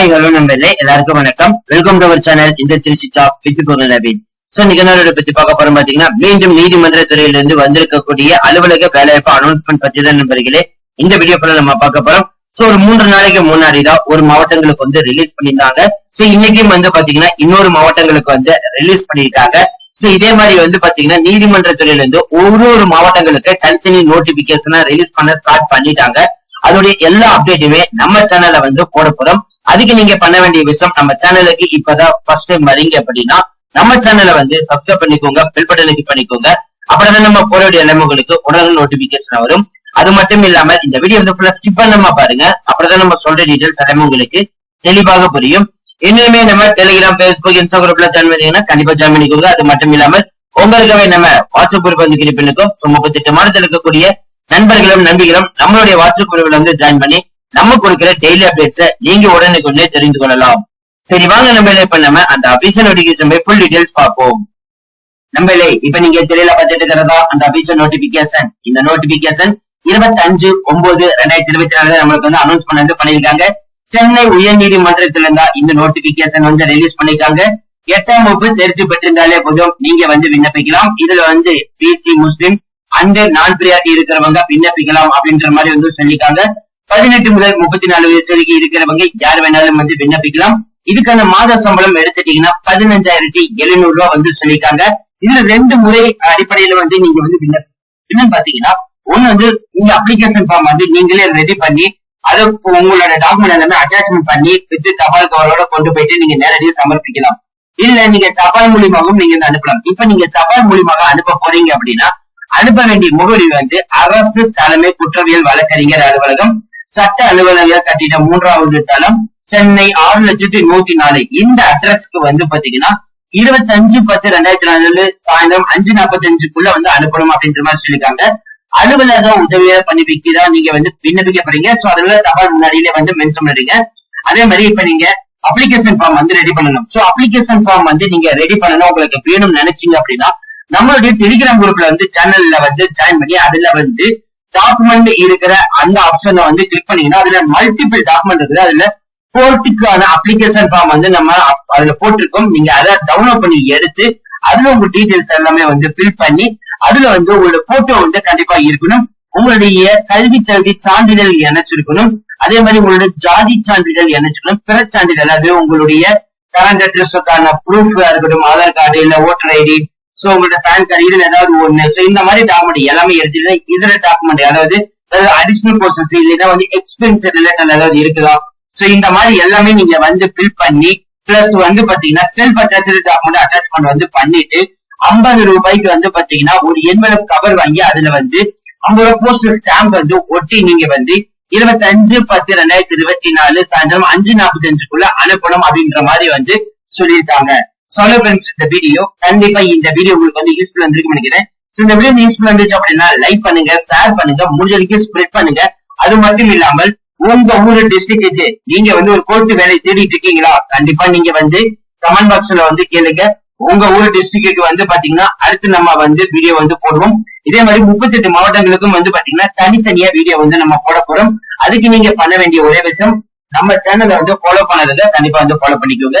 Hi hello நம்பர்ல எல்லாருக்கும் வணக்கம். வெல்கம் டு அவர் சேனல் இந்த திருச்சி சாப் வித் பொருள் நவீன் சோ இன்னைக்கு என்ன பத்தி பார்க்க போறோம் பாத்தீங்கன்னா மீண்டும் நீதிமன்ற துறையிலிருந்து வந்திருக்கக்கூடிய அலுவலக வேலைவாய்ப்பு அனௌன்ஸ்மெண்ட் பத்தி தான் நண்பர்களே இந்த வீடியோ போல நம்ம பார்க்க போறோம். சோ ஒரு மூன்று நாளைக்கு முன்னாடி தான் ஒரு மாவட்டங்களுக்கு வந்து ரிலீஸ் பண்ணியிருந்தாங்க. சோ இன்னைக்கும் வந்து பாத்தீங்கன்னா இன்னொரு மாவட்டங்களுக்கு வந்து ரிலீஸ் பண்ணியிருக்காங்க. சோ இதே மாதிரி வந்து பாத்தீங்கன்னா நீதிமன்ற துறையிலிருந்து ஒரு ஒரு மாவட்டங்களுக்கு தனித்தனி நோட்டிபிகேஷனா ரிலீஸ் பண்ண ஸ்டார்ட் பண்ணிட்டாங்க. அதோடைய எல்லா அப்டேட்டுமே நம்ம சேனல்ல வந்து போட போறோம். அதுக்கு நீங்க பண்ண வேண்டிய விஷயம் நம்ம சேனலுக்கு இப்பதான் ஃபர்ஸ்ட் டைம் வரீங்க அப்படின்னா நம்ம சேனலை வந்து சப்ஸ்கிரைப் பண்ணிக்கோங்க பெல் பட்டனுக்கு பண்ணிக்கோங்க. அப்படிதான் நம்ம போற வேண்டிய நிலைமைகளுக்கு உங்களுக்கு உடனே நோட்டிபிகேஷன் வரும். அது மட்டும் இல்லாம இந்த வீடியோ வந்து ஃபுல்லா ஸ்கிப் பண்ணாம பாருங்க. அப்படிதான் நம்ம சொல்ற டீடைல்ஸ் எல்லாமே உங்களுக்கு தெளிவாக புரியும். இன்னுமே நம்ம டெலிகிராம் பேஸ்புக் இன்ஸ்டாகிராம்ல ஜாயின் பண்ணீங்கன்னா கண்டிப்பா ஜாயின் பண்ணிக்கோங்க. அது மட்டும் இல்லாம உங்களுக்காக நம்ம வாட்ஸ்அப் குரூப் வந்து கிரியேட் பண்ணிருக்கோம் ஸோ முப்பத்தெட்டு இருக்கக்கூடிய நண்பர்களும் நம்பிகளும் நம்மளுடைய வாட்ஸ்அப் குழுவில் வந்து ஜாயின் பண்ணி நம்ம கொடுக்கிற டெய்லி அப்டேட்ஸை நீங்க உடனுக்குள்ளே தெரிந்து கொள்ளலாம். சரி வாங்க நம்ம இப்ப நம்ம அந்த அபிஷியல் நோட்டிபிகேஷன் ஃபுல் டீடைல்ஸ் பார்ப்போம். நம்மளே இப்ப நீங்க தெரியல பார்த்துட்டு இருக்கிறதா அந்த அபிஷியல் நோட்டிபிகேஷன் இந்த நோட்டிபிகேஷன் இருபத்தி அஞ்சு ஒன்பது ரெண்டாயிரத்தி இருபத்தி நாலு நம்மளுக்கு வந்து அனௌன்ஸ் பண்ணி பண்ணிருக்காங்க சென்னை உயர்நீதிமன்றத்துல இருந்தா இந்த நோட்டிபிகேஷன் வந்து ரிலீஸ் பண்ணிருக்காங்க எட்டாம் வகுப்பு தேர்ச்சி பெற்றிருந்தாலே போதும். நீங்க வந்து விண்ணப்பிக்கலாம். இதுல வந்து BC Muslim and non priority இருக்கிறவங்க விண்ணப்பிக்கலாம் அப்படின்ற மாதிரி வந்து சொல்லிக்காங்க பதினெட்டு முதல் முப்பத்தி நாலு வயசு வரைக்கும் இருக்கிறவங்க யார் வேணாலும் வந்து விண்ணப்பிக்கலாம் இதுக்கான மாத சம்பளம் எடுத்துட்டீங்கன்னா பதினஞ்சாயிரத்தி எழுநூறு ரூபாய் வந்து சொல்லியிருக்காங்க. இதுல ரெண்டு முறை அடிப்படையில வந்து நீங்க வந்து விண்ணப்ப என்னன்னு பாத்தீங்கன்னா ஒண்ணு வந்து நீங்க அப்ளிகேஷன் ஃபார்ம் வந்து நீங்களே ரெடி பண்ணி அதை உங்களோட டாக்குமெண்ட் எல்லாமே அட்டாச்மெண்ட் பண்ணி வித் தபால் கவரோட கொண்டு போயிட்டு நீங்க நேரடியாக சமர்ப்பிக்கலாம். இல்ல நீங்க தபால் மூலியமாகவும் நீங்க வந்து அனுப்பலாம். இப்ப நீங்க தபால் மூலியமாக அனுப்ப போறீங்க அப்படின்னா அனுப்ப வேண்டிய முகவரி வந்து அரசு தலைமை குற்றவியல் வழக்கறிஞர் அலுவலகம் சட்ட அலுவலக கட்டிடம் மூன்றாவது தளம் சென்னை ஆறு லட்சத்தி நூத்தி நாலு. இந்த அட்ரஸ்க்கு வந்து பாத்தீங்கன்னா இருபத்தி அஞ்சு பத்து ரெண்டாயிரத்தி நாலு சாயந்தரம் அஞ்சு நாற்பத்தி அஞ்சுக்குள்ள வந்து அனுப்பணும் அப்படின்ற மாதிரி சொல்லியிருக்காங்க. அலுவலக உதவியை பண்ணிப்பிக்கிறா நீங்க வந்து விண்ணப்பிக்க போறீங்க சோ அதுல தபால் முன்னாடியிலே வந்து மென்ஷன் பண்ணுறீங்க அதே மாதிரி இப்ப நீங்க அப்ளிகேஷன் ஃபார்ம் வந்து ரெடி பண்ணணும். சோ அப்ளிகேஷன் ஃபார்ம் வந்து நீங்க ரெடி பண்ணணும். உங்களுக்கு வேணும்னு நினைச்சீங்க அப்படின்னா நம்மளுடைய டெலிகிராம் குரூப்ல வந்து சேனல்ல வந்து ஜாயின் பண்ணி அதுல வந்து டாக்குமெண்ட் இருக்கிற அந்த ஆப்ஷனை வந்து கிளிக் பண்ணீங்கன்னா அதுல மல்டிபிள் டாக்குமெண்ட் இருக்குது. அதுல போர்ட்டுக்கான அப்ளிகேஷன் ஃபார்ம் வந்து நம்ம அதுல போட்டிருக்கோம். நீங்க அதை டவுன்லோட் பண்ணி எடுத்து அதுல உங்க டீடைல்ஸ் எல்லாமே வந்து ஃபில் பண்ணி அதுல வந்து உங்களோட போட்டோ வந்து கண்டிப்பா இருக்கணும். உங்களுடைய கல்வி தகுதி சான்றிதழ் இணைச்சிருக்கணும். அதே மாதிரி உங்களுடைய ஜாதி சான்றிதழ் இணைச்சிருக்கணும். பிற சான்றிதழ் அது உங்களுடைய கரண்ட் அட்ரஸுக்கான ப்ரூஃபா இருக்கட்டும் ஆதார் கார்டு இல்ல ஓட்டர் ஐடி சோ உங்களோட பேன் கார்டு இதுல ஏதாவது ஒண்ணு. சோ இந்த மாதிரி டாக்குமெண்ட் எல்லாமே எடுத்துட்டு இதர டாக்குமெண்ட் அதாவது அடிஷனல் ப்ரோசஸ் இல்லைன்னா வந்து எக்ஸ்பென்ஸ் ரிலேட்டட் ஏதாவது இருக்குதா? சோ இந்த மாதிரி எல்லாமே நீங்க வந்து ஃபில் பண்ணி பிளஸ் வந்து பாத்தீங்கன்னா செல்ஃப் அட்டாச்சு டாக்குமெண்ட் அட்டாச்மெண்ட் வந்து பண்ணிட்டு ஐம்பது ரூபாய்க்கு வந்து பாத்தீங்கன்னா ஒரு எண்பது கவர் வாங்கி அதுல வந்து ஐம்பது ரூபாய் போஸ்டல் ஸ்டாம்ப் வந்து ஒட்டி நீங்க வந்து இருபத்தி அஞ்சு பத்து ரெண்டாயிரத்தி இருபத்தி நாலு சாயந்தரம் அஞ்சு நாற்பத்தி அஞ்சுக்குள்ள அனுப்பணும் அப்படின்ற மாதிரி வந்து சொல்லியிருக்காங்க. சொல்ல ஃப்ரெண்ட்ஸ் இந்த வீடியோ கண்டிப்பா இந்த வீடியோ உங்களுக்கு வந்து யூஸ்ஃபுல்லா இருந்திருக்கு நினைக்கிறேன். சோ இந்த வீடியோ யூஸ்ஃபுல்லா இருந்துச்சு அப்படின்னா லைக் பண்ணுங்க ஷேர் பண்ணுங்க முடிஞ்ச வரைக்கும் ஸ்ப்ரெட் பண்ணுங்க. அது மட்டும் இல்லாமல் உங்க ஊரு டிஸ்ட்ரிக்ட்டுக்கு நீங்க வந்து ஒரு கோர்ட்டு வேலை தேடிட்டு இருக்கீங்களா? கண்டிப்பா நீங்க வந்து கமெண்ட் பாக்ஸ்ல வந்து கேளுங்க. உங்க ஊர் டிஸ்ட்ரிக்ட்டுக்கு வந்து பாத்தீங்கன்னா அடுத்து நம்ம வந்து வீடியோ வந்து போடுவோம். இதே மாதிரி முப்பத்தி எட்டு மாவட்டங்களுக்கும் வந்து பாத்தீங்கன்னா தனித்தனியா வீடியோ வந்து நம்ம போட போறோம். அதுக்கு நீங்க பண்ண வேண்டிய ஒரே விஷயம் நம்ம சேனலை வந்து ஃபாலோ பண்ணதுல கண்டிப்பா வந்து ஃபாலோ பண்ணிக்கோங்க.